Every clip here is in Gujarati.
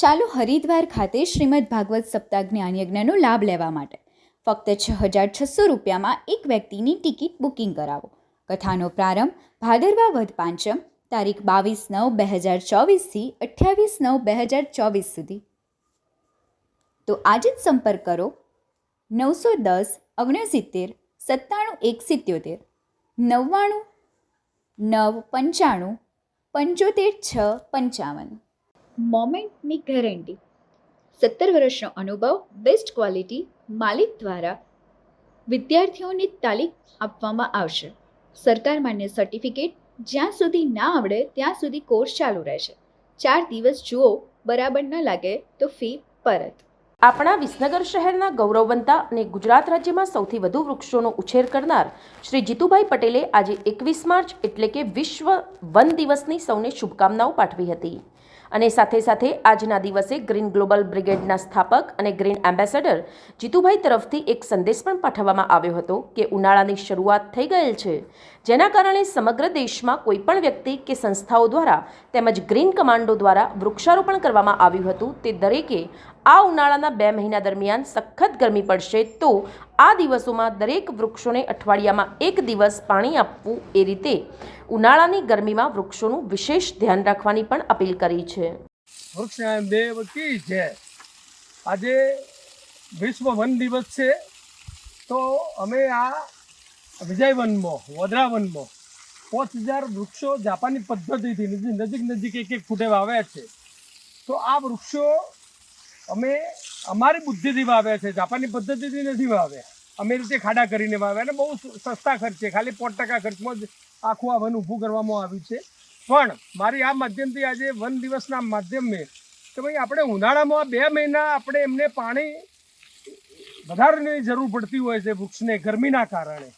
ચાલો હરિદ્વાર ખાતે શ્રીમદ ભાગવત સપ્તાહ જ્ઞાનયજ્ઞનો લાભ લેવા માટે. ફક્ત છ હજાર છસો રૂપિયામાં એક વ્યક્તિની ટિકિટ બુકિંગ કરાવો. કથાનો પ્રારંભ ભાદરવા વધ પાંચમ, તારીખ બાવીસ નવ બે હજાર ચોવીસથી અઠ્યાવીસ નવ બે હજાર ચોવીસ સુધી. તો આજે જ સંપર્ક કરો નવસો દસ ઓગણસિત્તેર સત્તાણું એક સિત્યોતેર નવ્વાણું નવ પંચાણું પંચોતેર છ પંચાવન. મોમેન્ટની ગેરંટી. સત્તર વર્ષનો અનુભવ, બેસ્ટ ક્વોલિટી, માલિક દ્વારા વિદ્યાર્થીઓને તાલીમ આપવામાં આવશે. સરકાર માન્ય સર્ટિફિકેટ જ્યાં સુધી ના આવડે ત્યાં સુધી કોર્સ ચાલુ રહેશે. ચાર દિવસ જુઓ, બરાબર ન લાગે તો ફી પરત. આપણા વિસનગર શહેરના ગૌરવવંતા અને ગુજરાત રાજ્યમાં સૌથી વધુ વૃક્ષોનો ઉછેર કરનાર શ્રી જીતુભાઈ પટેલે આજે એકવીસ માર્ચ એટલે કે વિશ્વ વન દિવસની સૌને શુભકામનાઓ પાઠવી હતી. અને સાથે સાથે આજના દિવસે ગ્રીન ગ્લોબલ બ્રિગેડના સ્થાપક અને ગ્રીન એમ્બેસેડર જીતુભાઈ તરફથી એક સંદેશ પણ પાઠવવામાં આવ્યો હતો કે ઉનાળાની શરૂઆત થઈ ગયેલ છે. જેના કારણે સમગ્ર દેશમાં કોઈપણ વ્યક્તિ કે સંસ્થાઓ દ્વારા તેમજ ગ્રીન કમાન્ડો દ્વારા વૃક્ષારોપણ કરવામાં આવ્યું હતું તે દરેકે આ ઉનાળાના બે મહિના દરમિયાન સખત ગરમી પડશે તો આ દિવસોમાં દરેક વૃક્ષોને અઠવાડિયામાં એક દિવસ પાણી આપવું એ રીતે ઉનાળાની ગરમીમાં વૃક્ષોનું વિશેષ ધ્યાન રાખવાની પણ અપીલ કરી છે? આજે વિશ્વ વન દિવસ છે. તો અમે આ વિજય વદરાવનમાં. પાંચ હજાર વૃક્ષો જાપાની પદ્ધતિથી નજીક નજીક એક એક ફૂટે વાવ્યા છે. તો આ વૃક્ષો અમે અમારી બુદ્ધિથી વાવ્યા છે જાપાની પદ્ધતિથી નથી વાવ્યા. અમે રીતે ખાડા કરીને વાવ્યા અને બહુ સસ્તા ખર્ચે, ખાલી પાંચ ટકા ખર્ચમાં જ આખું આ વન ઊભું કરવામાં આવ્યું છે. પણ મારી આ માધ્યમથી આજે વન દિવસના માધ્યમે કે ભાઈ આપણે ઉનાળામાં બે મહિના આપણે એમને પાણી વધારેની જરૂર પડતી હોય છે વૃક્ષને ગરમીના કારણે.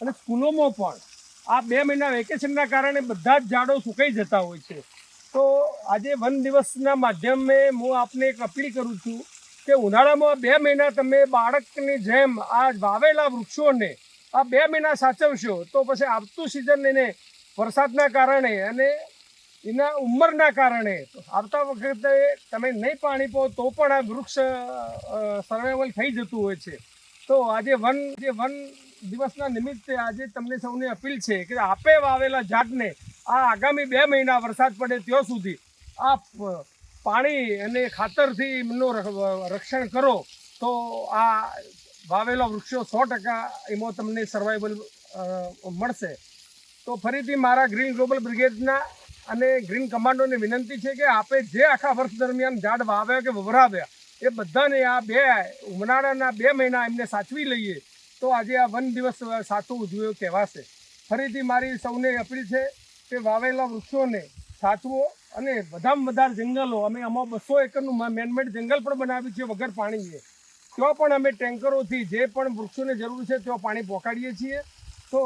અને સ્કૂલોમાં પણ. આ બે મહિના વેકેશનના કારણે બધા જ ઝાડો સુકાઈ જતા હોય છે. તો આજે વન દિવસના માધ્યમે હું આપને એક અપીલ કરું છું કે ઉનાળામાં બે મહિના તમે બાળકની જેમ આ વાવેલા વૃક્ષોને આ બે મહિના સાચવશો તો પછી આવતું સિઝન એને વરસાદના કારણે અને એના ઉંમરના કારણે આવતા વખતે તમે નહીં પાણી પો તો પણ આ વૃક્ષ સર્વાઈવલ થઈ જતું હોય છે. તો આજે વન, જે વન દિવસના નિમિત્તે આજે તમને સૌને અપીલ છે કે આપે વાવેલા ઝાડને આ આગામી બે મહિના વરસાદ પડે ત્યાં સુધી આ પાણી અને ખાતરથી એમનું રક્ષણ કરો, તો આ વાવેલા વૃક્ષો સો ટકા એમાં તમને સર્વાઈવલ મળશે. તો ફરીથી મારા ગ્રીન ગ્લોબલ બ્રિગેડના અને ગ્રીન કમાન્ડોને વિનંતી છે કે આપે જે આખા વર્ષ દરમિયાન ઝાડ વાવ્યા કે વવરાવ્યા, એ બધાને આ બે ઉનાળાના બે મહિના એમને સાચવી લઈએ. તો આજે આ વન દિવસ સાચું ઉજવ્યો કહેવાશે. ફરીથી મારી સૌને અપીલ છે કે વાવેલા વૃક્ષોને સાચવો અને વધામાં વધારે જંગલો, અમે આમાં બસો એકરનું મેનમેડ જંગલ પણ બનાવ્યું છે વગર પાણીએ. ત્યાં પણ અમે ટેન્કરોથી જે પણ વૃક્ષોને જરૂર છે ત્યાં પાણી પહોંચાડીએ છીએ. તો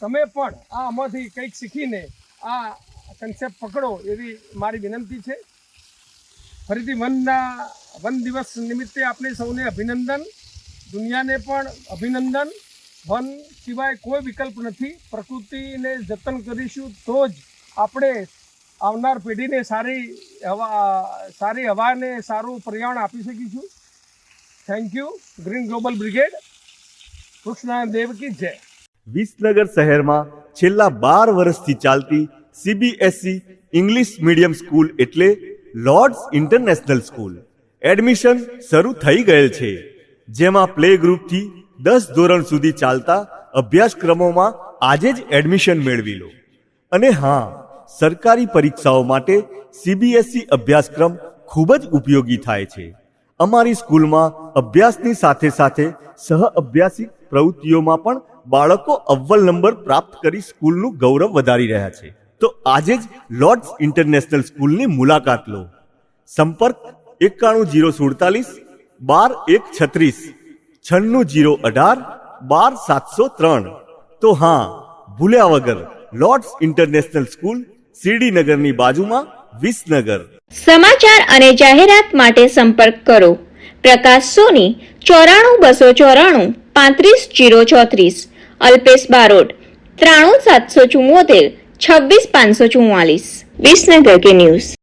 તમે પણ આ આમાંથી કંઈક શીખીને આ કન્સેપ્ટ પકડો એવી મારી વિનંતી છે. ફરીથી વનના, વન દિવસ નિમિત્તે આપણે સૌને અભિનંદન. દુનિયાને પણ અભિનંદન. વન સિવાય કોઈ વિકલ્પ નથી. પ્રકૃતિને જતન કરીશું તો જ આપણે આવનાર પેઢીને સારી હવા, સારી હવાને સારું પર્યાવરણ આપી શકીશું. Thank you green global brigade Krishna Dev કી જય. વિસનગર શહેરમાં છેલ્લા બાર વર્ષથી ચાલતી સીબીએસઈ ઇંગ્લિશ મીડિયમ સ્કૂલ એટલે લોર્ડ્સ ઇન્ટરનેશનલ સ્કૂલ એડમિશન શરૂ થઈ ગયેલ છે. જેમાં પ્લે ગ્રુપથી દસ ધોરણ સુધી ચાલતા અભ્યાસક્રમોમાં આજે જ એડમિશન મેળવી લો. અને હા, સરકારી પરીક્ષાઓ માટે સીબીએસઈ અભ્યાસક્રમ ખૂબ જ ઉપયોગી થાય છે. અમારી સ્કૂલમાં અભ્યાસની સાથે સાથે સહ અભ્યાસિક પ્રવૃત્તિઓમાં પણ બાળકો અવ્વલ નંબર પ્રાપ્ત કરી સ્કૂલનું ગૌરવ વધારી રહ્યા છે. તો આજે જ લોર્ડ્સ ઇન્ટરનેશનલ સ્કૂલની મુલાકાત લો. સંપર્ક એકાણું જીરો સુડતાલીસ બાર એક છત્રીસ, છન્નું જીરો અઢાર, બાર સાતસો ત્રણ. તો હા, ભૂલ્યા વગર લોર્ડ્સ ઇન્ટરનેશનલ સ્કૂલ શિરડીનગરની બાજુમાં વિસનગર. સમાચાર અને જાહેરાત માટે સંપર્ક કરો. પ્રકાશ સોની, ચોરાણું બસો ચોરાણું, પાંત્રીસ જીરો ચોત્રીસ. અલ્પેશ બારોટ, ત્રાણું સાતસો ચુમ્મોતેર, છવ્વીસ પાંચસો ચુમ્માલીસ. વિસનગર કે ન્યૂઝ.